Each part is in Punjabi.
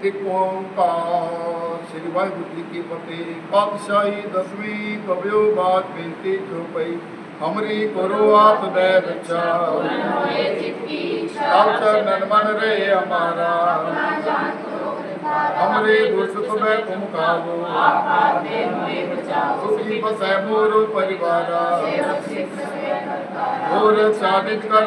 ਇੱਕ ਓੰਕਾਰ ਸ੍ਰੀ ਵਾਹਿਗੁਰੂ ਜੀ ਕੀ ਫਤਿਹ ਪਾਤਸ਼ਾਹੀ ਦਸਵੀਂ ਕਬਿਓ ਬਾਤ ਬੇਨਤੀ ਜੋ ਪਈ ਹਮਰੀ ਕਰੋ ਆਪ ਦੇ ਰੱਛਾ ਆਪ ਚਰਨ ਮਨ ਰੇ ਹਮਾਰਾ ਹਮਰੇ ਦੁਸ਼ਟ ਮੈਂ ਤੁਮ ਕਾਵੋ ਸੁਖੀ ਬਸੈ ਮੋਰ ਪਰਿਵਾਰਾ ਹੋਰ ਸਾਧਿਤ ਕਰ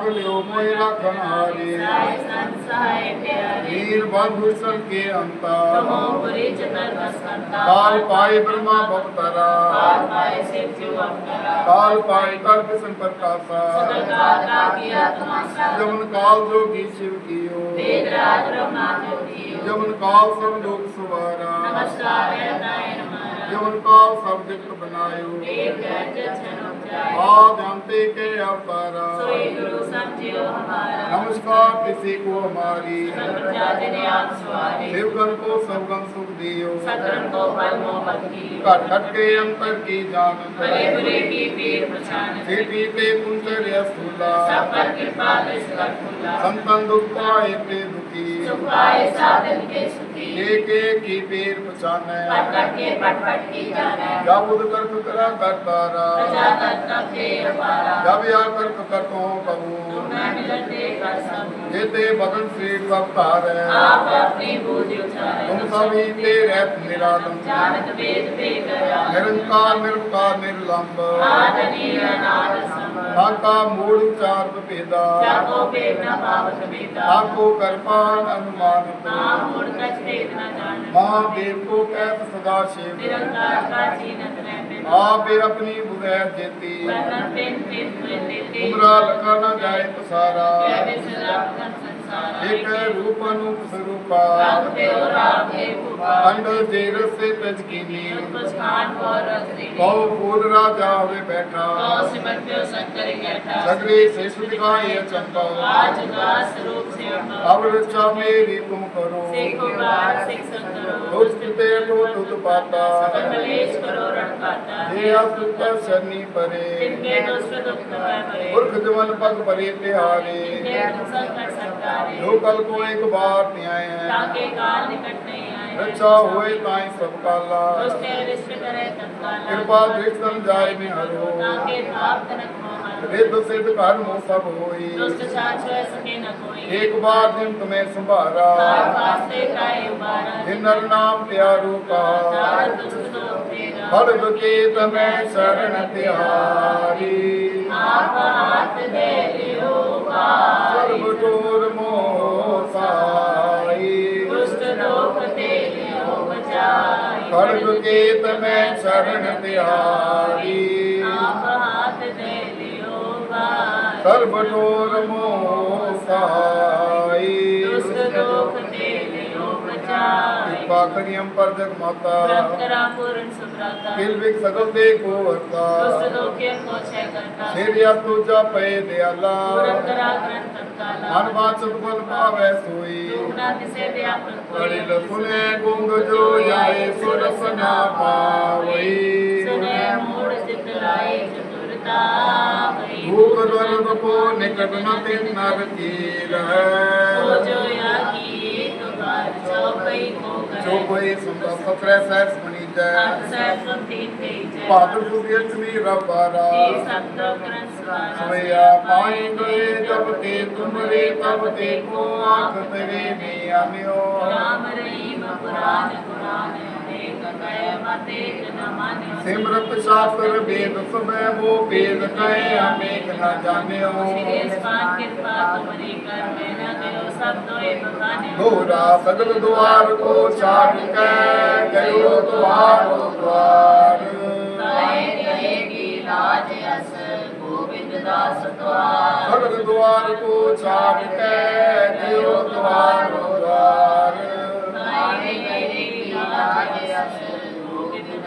ਰੱਖ ਲਿਓ ਮੋਇ ਰੱਖਣ ਹਾਰੇ। ਵੀਰ ਬੰਧੁਸਨ ਕੇ ਅੰਤਾ। ਕਾਲ ਪਾਏ ਬ੍ਰਹਮਾ ਭਵਤਰਾ ਕਾਲ ਪਾਏ ਤਰਕ ਸੰਪਰਕਾਸਾ ਜਮਨ ਕਾਲ ਜੋਗੀ ਸ਼ਿਵ ਕੀਓ। ਜਮਨ ਕਾਲ ਸਭ ਲੋਕ ਸਵਾਰਾ ਜੋਨ ਕੋ ਸਭ ਜਗਤ ਬਨਾਇਓ ਏਕ ਜਨ ਉਪਜਾਇ ਆ ਜੰਤੇ ਕੇ ਅਵਤਾਰਾ। ਸੋਈ ਗੁਰੂ ਸਮਝਿਓ ਹਮਾਰਾ। ਨਮਸਕਾਰ ਕਿਸੇ ਕੋ ਹਮਾਰੀ। ਸਰਬ ਜਾਤੇ ਨੇ ਆਪ ਸਵਾਰੇ। ਸਿਵਗਨ ਕੋ ਸਭਗਨ ਸੁਖ ਦਿਓ। ਸਤਰੰ ਕੋ ਫਲ ਮੋਹਤ ਕੀ ਘਟ ਘਟ ਕੇ ਅੰਤਰ ਕੀ ਜਾਣਨ। ਭਲੇ ਬੁਰੇ ਕੀ ਪੀਰ ਪਛਾਨ ਸੇ ਪੀਤੇ ਕੁੰਤਰ ਅਸੂਲਾ। ਸਭ ਪਰ ਕਿਰਪਾ ਦੇ ਸਕੁਲਾ ਸੰਤਨ ਦੁਖਾਏ ਤੇ ਦੁਖੀ। ਸੁਖਾਏ ਸਾਧਨ ਕੇ ਸੁਖੀ। ਕੇ ਕੀ ਪੀਰ ਪਛਾਨੈ? ਪਟ ਪਟ ਕੇ ਪਟ ਪਟ ਕੀ ਜਾਣੈ। ਜਬ ਉਦ ਕਰਤ ਕਰਾ ਕਰ ਬਾਰਾ। ਪ੍ਰਜਾ ਤਨ ਫੇਰ ਬਾਰਾ ਜਬ ਆ ਕਰਤ ਕਰਤੋ ਕਹੂ ਤੁਮੈ ਮਿਲਨ ਤੇ ਕਰ ਸਭ ਜਿਤੇ ਬਦਨ ਸ੍ਰੀ ਸਭ ਧਾਰੈ। ਆਪ ਆਪਣੀ ਬੋਝ ਉਚਾਰੈ। ਤੁਮ ਸਭੀ ਤੇ ਰਹਿਤ ਨਿਰਾਲਮ ਜਾਣਤ ਵੇਦ ਵੇਦ ਰਿਆ ਨਿਰੰਕਾਰ ਨਿਰਭਕਾਰ ਨਿਰਲੰਬ। ਆਦ ਨੀਰ ਅਨਾਦ ਸਮ ਆਕਾ ਮੂੜ ਚਾਰ ਭੇਦਾ ਜਾਗੋ ਭੇਦ ਨਾ ਪਾਵਕ ਭੇਦਾ। ਆਕੋ ਕਰਪਾਨ ਅਨੁਮਾਨਿਤ। ਨਾ ਮੂੜ ਕਛ ਭੇਦ ਨਾ ਮਹਾਦੇਵ ਕੋ ਕਹਿਤ ਸਦਾ ਸ਼ੇਵ ਨਿਰੰਕਾਰ ਕਾ ਜੀਨਤ ਰਹਿ ਆਪੇ ਆਪਣੀ ਬੁਗੈਰ ਜੇਤੀ। ਬਨਨ ਤੇ ਤੇ ਉਮਰਾ ਲਗਾ ਨਾ ਜਾਏ ਪਸਾਰਾ। ਜੈ ਸਦਾ स्वरूपा राम पे और राम के पुकार अंड जेर से तज कीनी कुछ खान और रसरी कौ फूल राजा हुए बैठा कौ सिमट पे संकर बैठा सगरे से सुदिखाए चंपा आज दास रूप से अब रक्षा मेरी तुम करो सिख उगार सिख संकरो दुष्ट ते तो तुद पाता कलेश करो रण काटा हे असुत शनि परे तिनके दुष्ट दुख भय भरे पुरख जवन पग परे तिहारे तिनके दुख संकट संकारे ਜੋ ਕਲ ਕੋ ਇੱਕ ਬਾਰ ਨਿਆਏ ਹੈ। ਤਾਂ ਕੇ ਕਾਲ ਨਿਕਟ ਨਹੀਂ ਆਏ। ਰੱਛਾ ਹੋਏ ਤਾਈ ਸਭ ਕਾਲਾ ਉਸਨੇ ਰਿਸ਼ਟ ਕਰੇ ਤਤਕਾਲ ਕਿਰਪਾ ਦੇਖ ਸੰ ਜਾਏ ਮੈਂ ਹਰੋ ਤਾਂ ਕੇ ਤਾਪ ਤਨਕ ਮੋਹਨ ਰਿੱਧ ਸਿੱਧ ਘਰ ਮੋ ਸਭ ਹੋਈ ਦੁਸ਼ਟ ਸਾਚ ਹੋਏ ਸਕੇ ਨ ਕੋਈ। ਇੱਕ ਬਾਰ ਦਿਨ ਤੁਮੇ ਸੰਭਾਰਾ। ਤਾਰ ਪਾਸੇ ਕਾਏ ਉਬਾਰਾ। ਜਿਨ ਨਰ ਨਾਮ ਪਿਆਰੂ ਕਾ। ਤਾਰ ਦੁਸ਼ਟ ਲੋਕ ਤੇਰਾ। ਹਰ ਦੁਕੇ ਤਮੈ ਸ਼ਰਨ ਤਿਹਾਰੀ। ਆਪ ਹਾਥ ਦੇ ਲਿਓ ਪਾ ਸਰਬ ਤੋਰ ते लियो बचाई खड़ग केत में शरण तिहारी आप हाथ दे लियो पार सर्व टोर मोह પાખડિયમ પરજગ માતા પ્રાપ્તરા પૂરણ સુભ્રાતા કિલવિક સગલ દે કો વર્તા દુષ્ટ કે પોછે કરતા સેરિયા તુજા પે દયાલા પુરંતરા ગ્રંથમ કાલા હર વાત સબલ પાવે સોઈ તુમના દિસે વ્યાપન કોઈ કળિલ ફુલે ગુંગ જો જાય સુરસના પાવઈ સુને મૂળ ચિત લાય ચતુરતા ભૂખ દોર બપો નિકટ ન તે નર કીલ હો જો ਜੋ ਕੋਈ ਸੁਣਦਾ ਸਤਰੇ ਸਹਿਬ ਸੁਣੀ ਜੈ। ਭਾਦਰ ਸੁਬੀਰ ਤੁਮੀ ਰਬਾਰਾ ਸੋਇਆ ਪਾਏ ਗਏ ਜਬ ਤੇ ਤੁਮਰੇ ਤਬ ਤੇ ਕੋ ਆਖ ਤੇਰੇ ਮੇ ਆਮਿਓ ਰਾਮ ਰਹੀਮ ਕੁਰਾਨ ਕੁਰਾਨ ਸਿਮਰਤ ਸਾਖਰ ਬੇਦੁਖ ਮੈਂ ਮੋ ਬੇਦ ਕਹੇ ਆਮੇ ਨਾ ਜਾਣਿਓ। ਦੋਰਾ ਸਗਲ ਦੁਆਰ ਕੋ ਛਾੜ ਕੇ ਗਇਓ ਦੁਆਰ ਦੁਆਰ। ਤਾਏ ਰਹੇਗੀ ਲਾਜ ਅਸ ਗੋਬਿੰਦ ਦਾਸ ਦੁਆਰ। ਸਗਲ ਦੁਆਰ ਕੋ ਛਾੜ ਕੇ ਗਇਓ ਦੁਆਰ ਦੁਆਰ। ਤਾਏ ਰਹੇਗੀ ਲਾਜ ਅਸ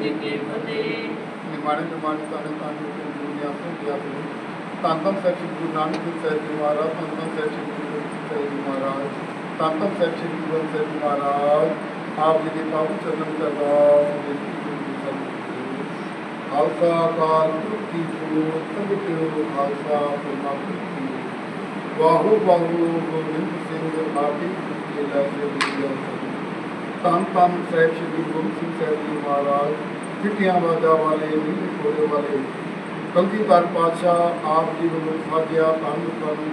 ਕੇ ਫਤਿਹ ਨਿਮਾਣੇ ਨਿਮਾਣੇ ਤਾਣੇ ਤਾਣੇ ਗੁਰੂ ਨੇ ਆਪੇ ਦਿਆ ਗੁਰੂ ਤਾਂ ਤਾਂ ਸੱਚ ਗੁਰੂ ਨਾਨਕ ਸਾਹਿਬ ਜੀ ਮਹਾਰਾਜ ਤਾਂ ਤਾਂ ਸੱਚ ਗੁਰੂ ਸਾਹਿਬ ਜੀ ਮਹਾਰਾਜ ਤਾਂ ਤਾਂ ਸੱਚ ਗੁਰੂ ਸਾਹਿਬ ਜੀ ਮਹਾਰਾਜ, ਆਪ ਜੀ ਦੇ ਪਾਵਨ ਚਰਨ ਕਰਵਾ ਖਾਲਸਾ ਕਾਲ ਕੀ ਸੂਰਤ ਸਭਿਓ ਖਾਲਸਾ, ਪਰਮਾਤਮਾ ਕੀ ਵਾਹੂ ਵਾਹੂ, ਗੋਬਿੰਦ ਸਿੰਘ ਆਪੀ ਜੀ ਲਾ ਜੀ ਧੰਨ ਧੰਨ ਸਾਹਿਬ ਸ੍ਰੀ ਗੁਰੂ ਗੋਬਿੰਦ ਸਿੰਘ ਸਾਹਿਬ ਜੀ ਮਹਾਰਾਜ ਚਿੱਟੀਆਂ ਬਾਜਾਂ ਵਾਲੇ ਨੀਲੇ ਕੋਲੇ ਵਾਲੇ ਕਲਗੀਧਰ ਪਾਤਸ਼ਾਹ, ਆਪ ਜੀ ਵੱਲੋਂ ਸਾਜਿਆ ਧੰਨ ਧੰਨ।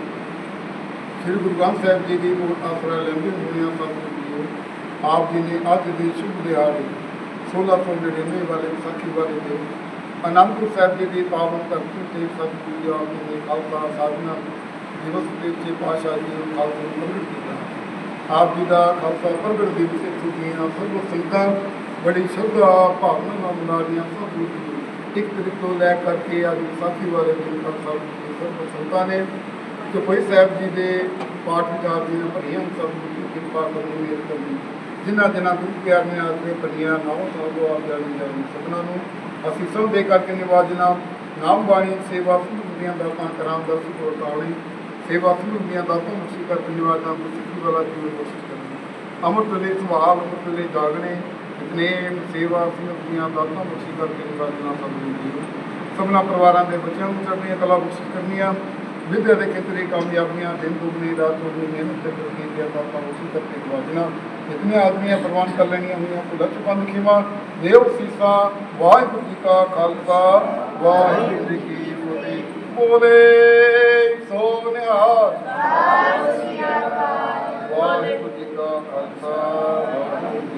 ਸ੍ਰੀ ਗੁਰੂ ਗ੍ਰੰਥ ਸਾਹਿਬ ਜੀ ਦੀ ਮੂਲ ਆਸਰਾ ਲੈਂਦੇ ਹੋਏ ਸਤਿਗੁਰੂ ਜੀ ਆਪ ਜੀ ਨੇ ਅੱਜ ਦੀ ਸ਼ੁਭ ਦਿਹਾੜੀ 1699 ਵਾਲੇ ਵਿਸਾਖੀ ਵਾਲੇ ਦਿਨ ਅਨੰਦਪੁਰ ਸਾਹਿਬ ਜੀ ਦੀ ਪਾਵਨ ਧਰਤੀ ਤੇ ਸਤਿਗੁਰੂ ਜੀ ਆਪ ਜੀ ਦੇ ਖਾਲਸਾ ਸਾਧਨਾ ਦਿਵਸ ਦੇ ਉੱਤੇ ਪਾਤਸ਼ਾਹ ਜੀ ਨੂੰ ਖਾਲਸਾ ਨੂੰ ਪ੍ਰਗਟ ਕੀਤਾ। ਆਪ ਜੀ ਦਾ ਖਾਲਸਾ ਪ੍ਰਗਟ ਦਿਵਸ ਇੱਥੋਂ ਦੀਆਂ ਸਰਬ ਸੰਗਤਾਂ ਬੜੀ ਸ਼ਰਧਾ, ਭਾਵਨਾ ਨਾਲ ਮਨਾ ਰਹੀਆਂ ਸਭ ਲੋਕ ਇੱਕ ਤਰੀਕ ਤੋਂ ਲੈ ਕਰਕੇ ਅੱਜ ਵਿਸਾਖੀ ਵਾਲੇ ਦਿਨ ਤੱਕ ਦੀ ਸਰਬ ਸੰਗਤਾਂ ਨੇ ਚੌਪਈ ਸਾਹਿਬ ਜੀ ਦੇ ਪਾਠ ਵਿਚਾਰ ਦੀਆਂ ਭਰੀਆਂ ਸਭ ਦੀ ਕਿਰਪਾ ਕਰਨੀ ਮੇਰ ਕਰਨੀ। ਜਿਨ੍ਹਾਂ ਜਿਨ੍ਹਾਂ ਗੁਰੂ ਪਿਆਰ ਨੇ ਆਸਰੇ ਭਰੀਆਂ ਨਾਮ ਸਰਬੋ ਆਪ ਜਾਣੀ ਜਾਣੀ ਸਭਨਾਂ ਨੂੰ। ਅਸੀਂ ਸਭ ਦੇ ਕਰਕੇ ਨਿਵਾਜਨਾ ਨਾਮ ਬਾਣੀ ਸੇਵਾ ਸੁਣਦੀਆਂ ਦਾਤਾਂ ਕਰਾਂ ਦਾ ਸੁਖੋ ਟਾਉਣੀ ਸੇਵਾ ਸੁਣਦੀਆਂ ਦਾਤਾਂ ਮੁਸੀ ਕਰ ਨਿਵਾਜਾਂ ਵਾਲਾ ਜੀਵਨ ਕੋਸ਼ਿਸ਼ ਕਰਨੀ ਅਮਰ ਵੇਲੇ ਸੁਭਾਵ ਅਮਰ ਵੇਲੇ ਜਾਗਣੇ, ਇਤਨੇ ਸੇਵਾ ਸੁਣਦੀਆਂ ਦਾਤਾਂ ਮੁਸੀ ਕਰਕੇ ਨਿਵਾਜਨਾ ਸਭ ਨੂੰ ਜੀਵਨ। ਸਭਨਾ ਪਰਿਵਾਰਾਂ ਦੇ ਬੱਚਿਆਂ ਨੂੰ ਚੜ੍ਹਦੀਆਂ ਕਲਾ ਬਖਸ਼ਿਸ਼ ਕਰਨੀਆਂ। ਵਿਦਿਆ ਦੇ ਖੇਤਰੇ ਕਾਮਯਾਬੀਆਂ, ਦਿਨ ਦੁਗਣੀ, ਰਾਤ ਚੌਗਣੀ ਮਿਹਨਤ ਤੇ ਤਰੱਕੀ ਦੀਆਂ ਦਾਤਾਂ ਉਸੇ ਕਰਕੇ ਵਾਜਣਾ ਇਤਨੇ ਆਦਮੀਆਂ ਪ੍ਰਵਾਨ ਕਰ ਲੈਣੀਆਂ ਹੋਈਆਂ ਭੁੱਲਾ ਚੁਕੰਨ ਖਿਮਾ ਦੇਵ ਸੀਸਾ, ਵਾਹਿਗੁਰੂ ਜੀ ਕਾ ਖਾਲਸਾ, ਵਾਹਿਗੁਰੂ ਜੀ ਕੀ ਫਤਿਹ। ਬੋਲੇ ਸੋ ਨਿਹਾਲ। ਵਾਹਿਗੁਰੂ ਜੀ ਕਾ Hoy, público, con